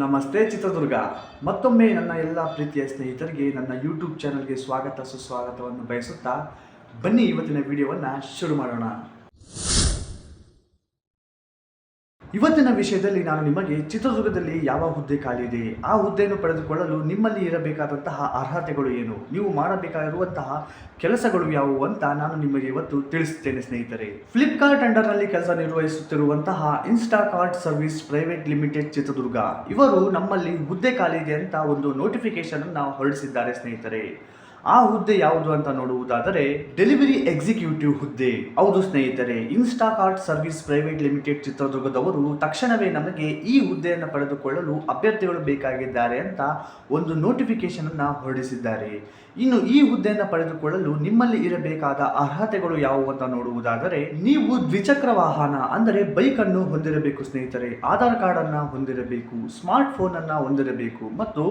ನಮಸ್ತೆ ಚಿತ್ರದುರ್ಗ. ಮತ್ತೊಮ್ಮೆ ನನ್ನ ಎಲ್ಲ ಪ್ರೀತಿಯ ಸ್ನೇಹಿತರಿಗೆ ನನ್ನ ಯೂಟ್ಯೂಬ್ ಚಾನಲ್ಗೆ ಸ್ವಾಗತ, ಸುಸ್ವಾಗತವನ್ನು ಬಯಸುತ್ತಾ ಬನ್ನಿ ಇವತ್ತಿನ ವಿಡಿಯೋವನ್ನು ಶುರು ಮಾಡೋಣ. ಇವತ್ತಿನ ವಿಷಯದಲ್ಲಿ ನಾನು ನಿಮಗೆ ಚಿತ್ರದುರ್ಗದಲ್ಲಿ ಯಾವ ಹುದ್ದೆ ಖಾಲಿ ಆ ಹುದ್ದೆಯನ್ನು ಪಡೆದುಕೊಳ್ಳಲು ನಿಮ್ಮಲ್ಲಿ ಇರಬೇಕಾದಂತಹ ಅರ್ಹತೆಗಳು ಏನು? ನೀವು ಮಾಡಬೇಕಾಗಿರುವಂತಹ ಕೆಲಸಗಳು ಯಾವುವು ಅಂತ ನಾನು ನಿಮಗೆ ಇವತ್ತು ತಿಳಿಸುತ್ತೇನೆ ಸ್ನೇಹಿತರೆ. ಫ್ಲಿಪ್ಕಾರ್ಟ್ ಅಂಡರ್ನಲ್ಲಿ ಕೆಲಸ ನಿರ್ವಹಿಸುತ್ತಿರುವಂತಹ Instakart service private limited Chitradurga. ಇವರು ನಮ್ಮಲ್ಲಿ ಹುದ್ದೆ ಖಾಲಿ ಅಂತ ಒಂದು ನೋಟಿಫಿಕೇಶನ್ ಅನ್ನು ಹೊರಡಿಸಿದ್ದಾರೆ ಸ್ನೇಹಿತರೆ. ಆ ಹುದ್ದೆ ಯಾವುದು ಅಂತ ನೋಡುವುದಾದರೆ ಡೆಲಿವರಿ ಎಕ್ಸಿಕ್ಯೂಟಿವ್ ಹುದ್ದೆ. ಹೌದು ಸ್ನೇಹಿತರೆ, ಇನ್ಸ್ಟಾಕಾರ್ಟ್ ಸರ್ವಿಸ್ ಪ್ರೈವೇಟ್ ಲಿಮಿಟೆಡ್ ಚಿತ್ರದುರ್ಗದವರು ತಕ್ಷಣವೇ ನಮಗೆ ಈ ಹುದ್ದೆಯನ್ನು ಪಡೆದುಕೊಳ್ಳಲು ಅಭ್ಯರ್ಥಿಗಳು ಬೇಕಾಗಿದ್ದಾರೆ ಅಂತ ಒಂದು ನೋಟಿಫಿಕೇಶನ್ ಅನ್ನು ಹೊರಡಿಸಿದ್ದಾರೆ. ಇನ್ನು ಈ ಹುದ್ದೆಯನ್ನು ಪಡೆದುಕೊಳ್ಳಲು ನಿಮ್ಮಲ್ಲಿ ಇರಬೇಕಾದ ಅರ್ಹತೆಗಳು ಯಾವುವು ಅಂತ ನೋಡುವುದಾದರೆ, ನೀವು ದ್ವಿಚಕ್ರ ವಾಹನ ಅಂದರೆ ಬೈಕ್ ಅನ್ನು ಹೊಂದಿರಬೇಕು ಸ್ನೇಹಿತರೆ, ಆಧಾರ್ ಕಾರ್ಡ್ ಅನ್ನ ಹೊಂದಿರಬೇಕು ಸ್ಮಾರ್ಟ್ ಫೋನ್ ಅನ್ನ ಹೊಂದಿರಬೇಕು ಮತ್ತು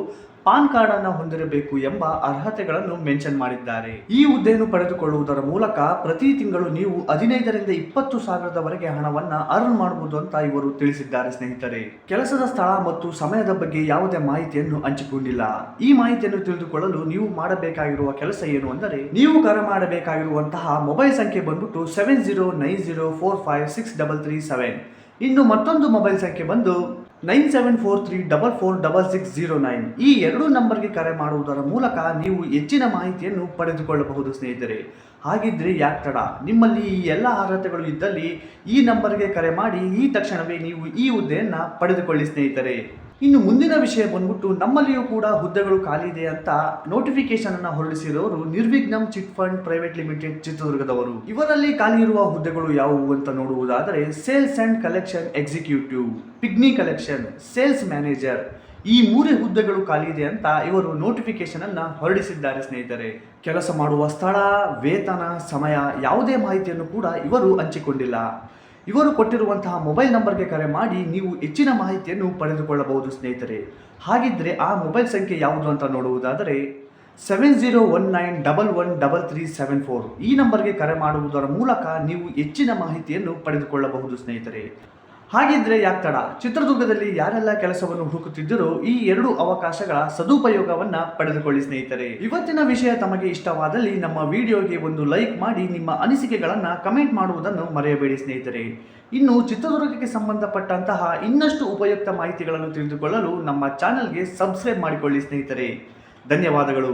ಪಾನ್ ಕಾರ್ಡ್ ಅನ್ನು ಹೊಂದಿರಬೇಕು ಎಂಬ ಅರ್ಹತೆಗಳನ್ನು ಮೆನ್ಷನ್ ಮಾಡಿದ್ದಾರೆ. ಈ ಹುದ್ದೆಯನ್ನು ಪಡೆದುಕೊಳ್ಳುವುದರ ಮೂಲಕ ಪ್ರತಿ ತಿಂಗಳು ನೀವು ಹದಿನೈದರಿಂದ ಇಪ್ಪತ್ತು ಸಾವಿರದವರೆಗೆ ಹಣವನ್ನ ಅರ್ನ್ ಮಾಡಬಹುದು ಅಂತ ಇವರು ತಿಳಿಸಿದ್ದಾರೆ ಸ್ನೇಹಿತರೆ. ಕೆಲಸದ ಸ್ಥಳ ಮತ್ತು ಸಮಯದ ಬಗ್ಗೆ ಯಾವುದೇ ಮಾಹಿತಿಯನ್ನು ಹಂಚಿಕೊಂಡಿಲ್ಲ. ಈ ಮಾಹಿತಿಯನ್ನು ತಿಳಿದುಕೊಳ್ಳಲು ನೀವು ಮಾಡಬೇಕಾಗಿರುವ ಕೆಲಸ ಏನು ಅಂದರೆ, ನೀವು ಕರೆ ಮಾಡಬೇಕಾಗಿರುವಂತಹ ಮೊಬೈಲ್ ಸಂಖ್ಯೆ ಬಂದ್ಬಿಟ್ಟು seven zero nine zero four five six double three seven. ಇನ್ನು ಮತ್ತೊಂದು ಮೊಬೈಲ್ ಸಂಖ್ಯೆ ಬಂದು nine seven four three double four double six zero nine ಈ ಎರಡು ನಂಬರ್ಗೆ ಕರೆ ಮಾಡುವುದರ ಮೂಲಕ ನೀವು ಹೆಚ್ಚಿನ ಮಾಹಿತಿಯನ್ನು ಪಡೆದುಕೊಳ್ಳಬಹುದು ಸ್ನೇಹಿತರೆ. ಹಾಗಿದ್ರೆ ಯಾಕೆ ತಡ? ನಿಮ್ಮಲ್ಲಿ ಈ ಎಲ್ಲ ಅರ್ಹತೆಗಳು ಇದ್ದಲ್ಲಿ ಈ ನಂಬರ್ಗೆ ಕರೆ ಮಾಡಿ ಈ ತಕ್ಷಣವೇ ನೀವು ಈ ಹುದ್ದೆಯನ್ನು ಪಡೆದುಕೊಳ್ಳಿ ಸ್ನೇಹಿತರೆ. ಇನ್ನು ಮುಂದಿನ ವಿಷಯ ಬಂದ್ಬಿಟ್ಟು ನಮ್ಮಲ್ಲಿಯೂ ಕೂಡ ಹುದ್ದೆಗಳು ಖಾಲಿ ಇದೆ ಅಂತ ನೋಟಿಫಿಕೇಶನ್ ಅನ್ನ ಹೊರಡಿಸಿರೋರು Nirvighnam chit fund private limited ಚಿತ್ರದುರ್ಗದವರು. ಇವರಲ್ಲಿ ಖಾಲಿ ಇರುವ ಹುದ್ದೆಗಳು ಯಾವುವು ಅಂತ ನೋಡುವುದಾದರೆ sales and collection executive pigmy collection, sales manager. ಈ ಮೂರೇ ಹುದ್ದೆಗಳು ಖಾಲಿ ಇದೆ ಅಂತ ಇವರು ನೋಟಿಫಿಕೇಶನ್ ಅನ್ನ ಹೊರಡಿಸಿದ್ದಾರೆ ಸ್ನೇಹಿತರೆ. ಕೆಲಸ ಮಾಡುವ ಸ್ಥಳ, ವೇತನ, ಸಮಯ ಯಾವುದೇ ಮಾಹಿತಿಯನ್ನು ಕೂಡ ಇವರು ಹಂಚಿಕೊಂಡಿಲ್ಲ. ಇವರು ಕೊಟ್ಟಿರುವಂತಹ ಮೊಬೈಲ್ ನಂಬರ್ಗೆ ಕರೆ ಮಾಡಿ ನೀವು ಹೆಚ್ಚಿನ ಮಾಹಿತಿಯನ್ನು ಪಡೆದುಕೊಳ್ಳಬಹುದು, ಸ್ನೇಹಿತರೆ. ಹಾಗಿದ್ರೆ ಆ ಮೊಬೈಲ್ ಸಂಖ್ಯೆ ಯಾವುದು ಅಂತ ನೋಡುವುದಾದರೆ seven zero one nine double one double three seven four ಈ ನಂಬರ್ಗೆ ಕರೆ ಮಾಡುವುದರ ಮೂಲಕ ನೀವು ಹೆಚ್ಚಿನ ಮಾಹಿತಿಯನ್ನು ಪಡೆದುಕೊಳ್ಳಬಹುದು, ಸ್ನೇಹಿತರೆ. ಹಾಗಿದ್ರೆ ಯಾಕೆ ತಡ? ಚಿತ್ರದುರ್ಗದಲ್ಲಿ ಯಾರೆಲ್ಲ ಕೆಲಸವನ್ನು ಹುಡುಕುತ್ತಿದ್ದರೂ ಈ ಎರಡು ಅವಕಾಶಗಳ ಸದುಪಯೋಗವನ್ನ ಪಡೆದುಕೊಳ್ಳಿ ಸ್ನೇಹಿತರೆ. ಇವತ್ತಿನ ವಿಷಯ ತಮಗೆ ಇಷ್ಟವಾದಲ್ಲಿ ನಮ್ಮ ವಿಡಿಯೋಗೆ ಒಂದು ಲೈಕ್ ಮಾಡಿ ನಿಮ್ಮ ಅನಿಸಿಕೆಗಳನ್ನ ಕಮೆಂಟ್ ಮಾಡುವುದನ್ನು ಮರೆಯಬೇಡಿ ಸ್ನೇಹಿತರೆ. ಇನ್ನು ಚಿತ್ರದುರ್ಗಕ್ಕೆ ಸಂಬಂಧಪಟ್ಟಂತಹ ಇನ್ನಷ್ಟು ಉಪಯುಕ್ತ ಮಾಹಿತಿಗಳನ್ನು ತಿಳಿದುಕೊಳ್ಳಲು ನಮ್ಮ ಚಾನೆಲ್ಗೆ ಸಬ್ಸ್ಕ್ರೈಬ್ ಮಾಡಿಕೊಳ್ಳಿ ಸ್ನೇಹಿತರೆ. ಧನ್ಯವಾದಗಳು.